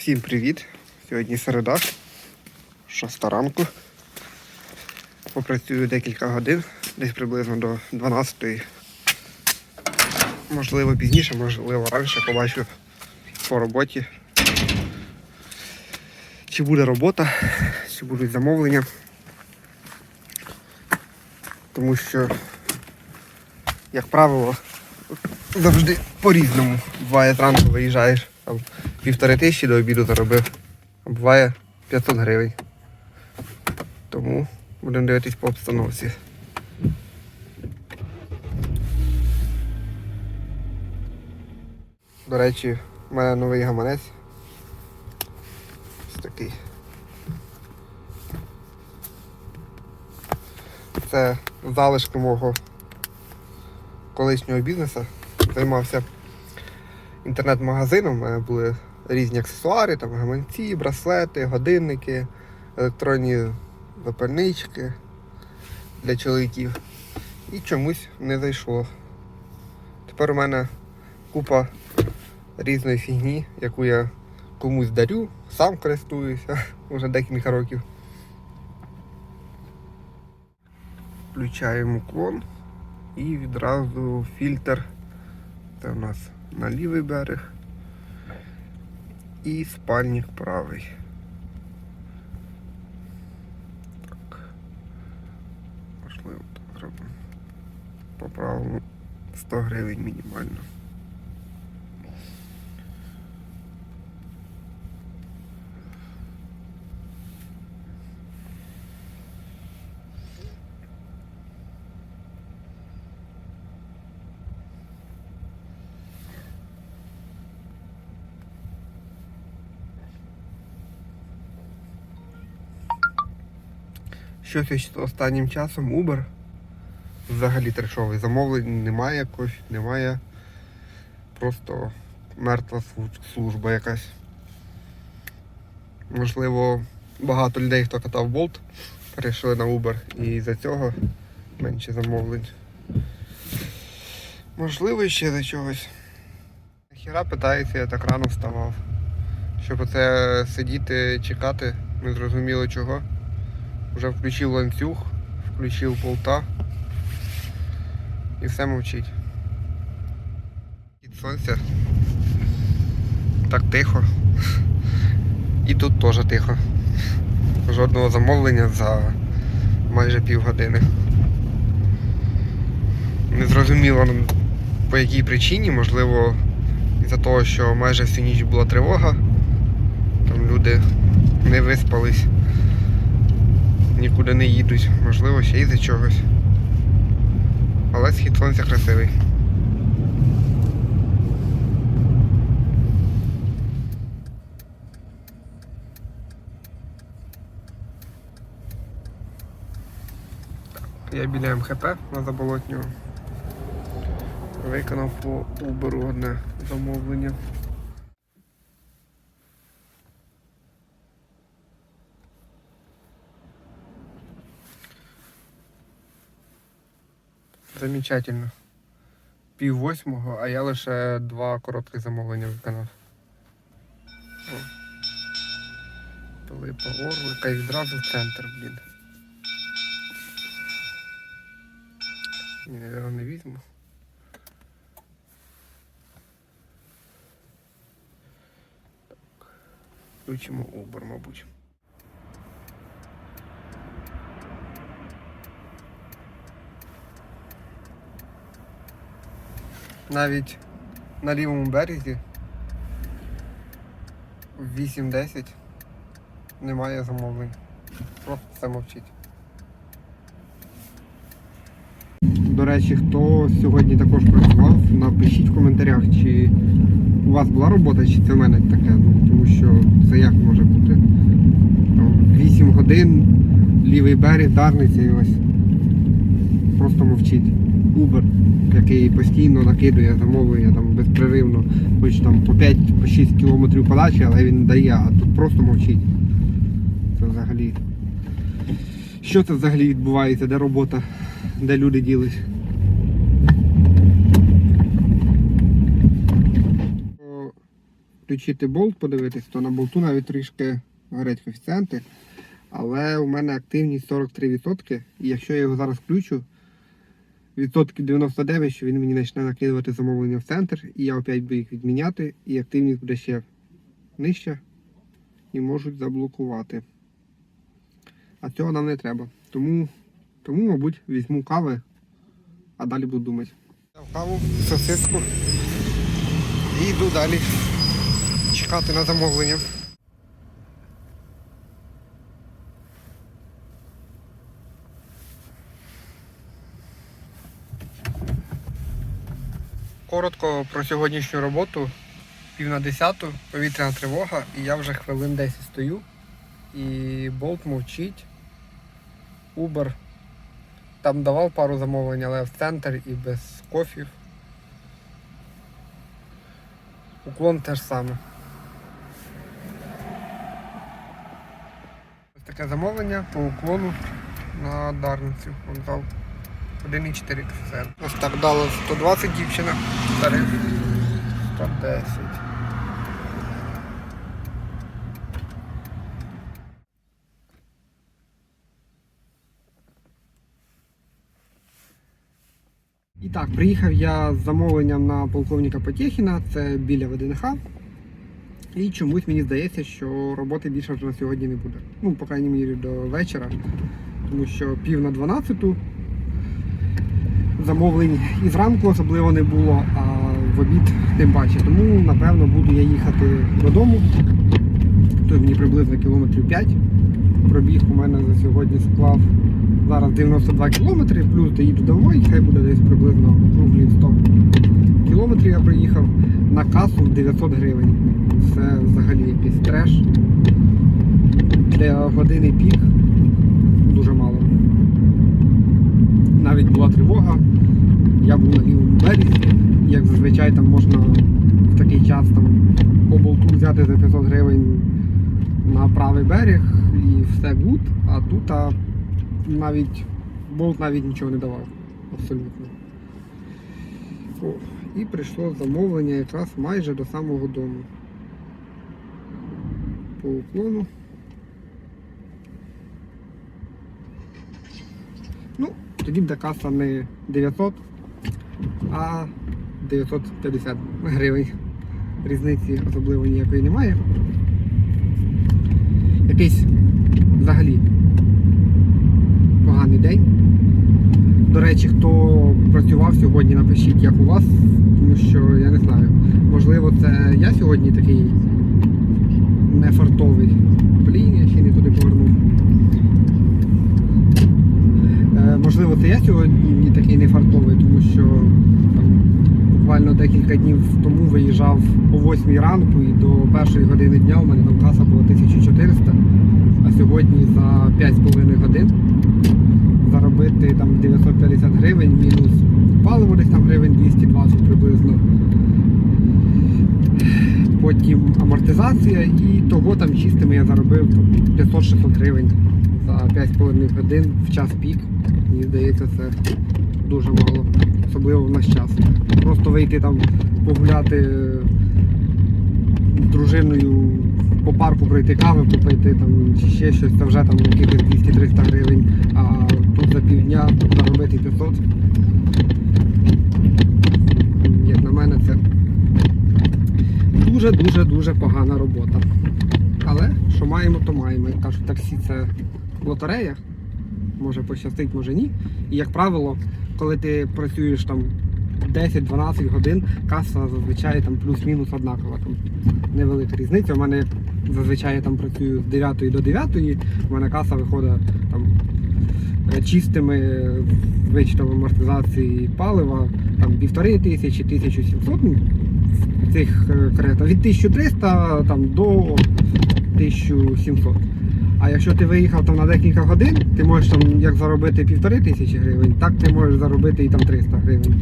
Всім привіт! Сьогодні середа, 6 ранку. Попрацюю декілька годин, десь приблизно до 12. Можливо пізніше, можливо раніше побачу по роботі. Чи буде робота, чи будуть замовлення. Тому що, як правило, завжди по-різному. Буває зранку виїжджаєш півтори тисячі до обіду заробив, а буває 500 гривень. Тому будемо дивитись по обстановці. До речі, в мене новий гаманець. Ось такий. Це залишки мого колишнього бізнесу. Займався інтернет-магазином. У мене були різні аксесуари, там гаманці, браслети, годинники, електронні запальнички для чоловіків. І чомусь не зайшло. Тепер у мене купа різної фігні, яку я комусь дарю, сам користуюся вже декілька років. Включаємо клон і відразу фільтр. Це у нас на лівий берег і спальник правий. Так. Можливо, зробимо. По правому 100 гривень мінімально. Щось ось останнім часом Uber взагалі трешовий. Замовлень немає якось, немає. Просто мертва служба якась. Можливо, багато людей, хто катав Bolt, перейшли на Uber і за цього менше замовлень. Можливо, ще за чогось. Хіра питається, я так рано вставав. Щоб оце сидіти, чекати, не зрозуміло чого. Вже включив ланцюг, включив болта і все мовчить. Від сонця. Так тихо. І тут теж тихо. Жодного замовлення за майже півгодини. Незрозуміло по якій причині, можливо, із-за того, що майже всю ніч була тривога, там люди не виспались нікуди не їдуть, можливо, ще й за чогось. Але схід сонця красивий. Я біля МХП на заболотнього. Виконав по Uber одне замовлення. Замечательно. Пів восьмого, а я лише два коротких замовлення виконав. Пилипа Орлика і відразу в центр, блін. Ні, його не візьму. Включимо Uber, мабуть. Навіть на лівому березі в 8-10 немає замовлень. Просто все мовчить. До речі, хто сьогодні також працював, напишіть в коментарях, чи у вас була робота, чи це в мене таке. Ну, тому що це як може бути? Там, 8 годин, лівий берег, Дарниця і ось просто мовчить. Uber, який постійно накидує замовлення там безпреривно, хоч там по 5-6 кілометрів подачі, але він дає, а тут просто мовчить. Це взагалі. Що це взагалі відбувається? Де робота? Де люди ділись? Включити болт, подивитись, то на болту навіть трішки горять коефіцієнти. Але у мене активність 43%. І якщо я його зараз включу, відсотків 99, що він мені почне накидувати замовлення в центр, і я опять буду їх відміняти, і активність буде ще нижча і можуть заблокувати. А цього нам не треба. Тому, тому мабуть, візьму кави, а далі буду думати. Каву, сосиску і йду далі чекати на замовлення. Коротко про сьогоднішню роботу. Пів на десяту, повітряна тривога, і я вже хвилин 10 стою. І болт мовчить. Uber. Там давав пару замовлень, але в центр і без кофів. Уклон теж саме. Ось таке замовлення по уклону на Дарницю. Вокзал 1,4 коефіцієнт. Ось так дало 120 дівчина. 110. І так, приїхав я з замовленням на полковника Потєхіна, це біля ВДНХ. І чомусь мені здається, що роботи більше вже на сьогодні не буде. Ну, по крайній мірі, до вечора. Тому що пів на 12 замовлень і зранку особливо не було, а в обід тим паче. Тому, напевно, буду я їхати додому. Тут мені приблизно кілометрів 5. Пробіг у мене за сьогодні склав зараз 92 кілометри, плюс доїду домой, хай буде десь приблизно круглі 100 кілометрів я приїхав на касу в 900 гривень. Це взагалі якийсь треш. Для години пік дуже мало. Навіть була тривога, я був на лівому березі, як зазвичай там можна в такий час там по болту взяти за 500 гривень на правий берег і все гуд, а тут а, навіть болт навіть нічого не давав. Абсолютно. О, і прийшло замовлення якраз майже до самого дому. По уклону. Ну, тоді буде каса не 900, а 950 гривень. Різниці особливо ніякої немає. Якийсь взагалі поганий день. До речі, хто працював сьогодні, напишіть, як у вас, тому що я не знаю. Можливо, це я сьогодні такий нефартовий. Блін, я ще не туди повернув. Е, можливо, це я сьогодні такий нефартовий, тому що там, буквально декілька днів тому виїжджав о 8 ранку і до першої години дня у мене там каса була 1400, а сьогодні за 5,5 годин заробити там 950 гривень, мінус паливо десь там гривень 220 приблизно. Потім амортизація і того там чистими я заробив 500-600 гривень за 5,5 годин в час пік. Мені здається, це дуже мало, особливо в наш час. Просто вийти там погуляти з дружиною по парку пройти кави, попити там чи ще щось, це вже там якихось 200-300 гривень, а тут за півдня заробити 500. Як на мене, це дуже-дуже-дуже погана робота. Але що маємо, то маємо. Як кажуть, таксі це лотерея. Може пощастить, може ні. І як правило, коли ти працюєш там 10-12 годин, каса зазвичай там плюс-мінус однакова. Там невелика різниця. У мене зазвичай я там працюю з 9 до 9, у мене каса виходить там е, чистими вичтом амортизації палива там півтори тисячі, 1700 ну, в цих е, від 1300 там, до 1700. А якщо ти виїхав там на декілька годин, ти можеш там як заробити півтори тисячі гривень, так ти можеш заробити і там 300 гривень.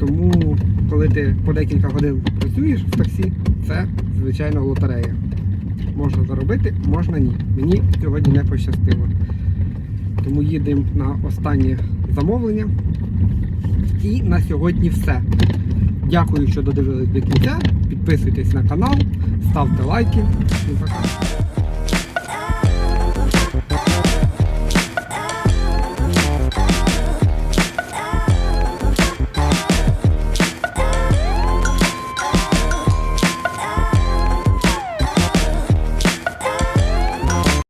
Тому, коли ти по декілька годин працюєш в таксі, це звичайно лотерея. Можна заробити, можна ні. Мені сьогодні не пощастило. Тому їдемо на останнє замовлення. І на сьогодні все. Дякую, що додивились до кінця. Підписуйтесь на канал, ставте лайки. І пока.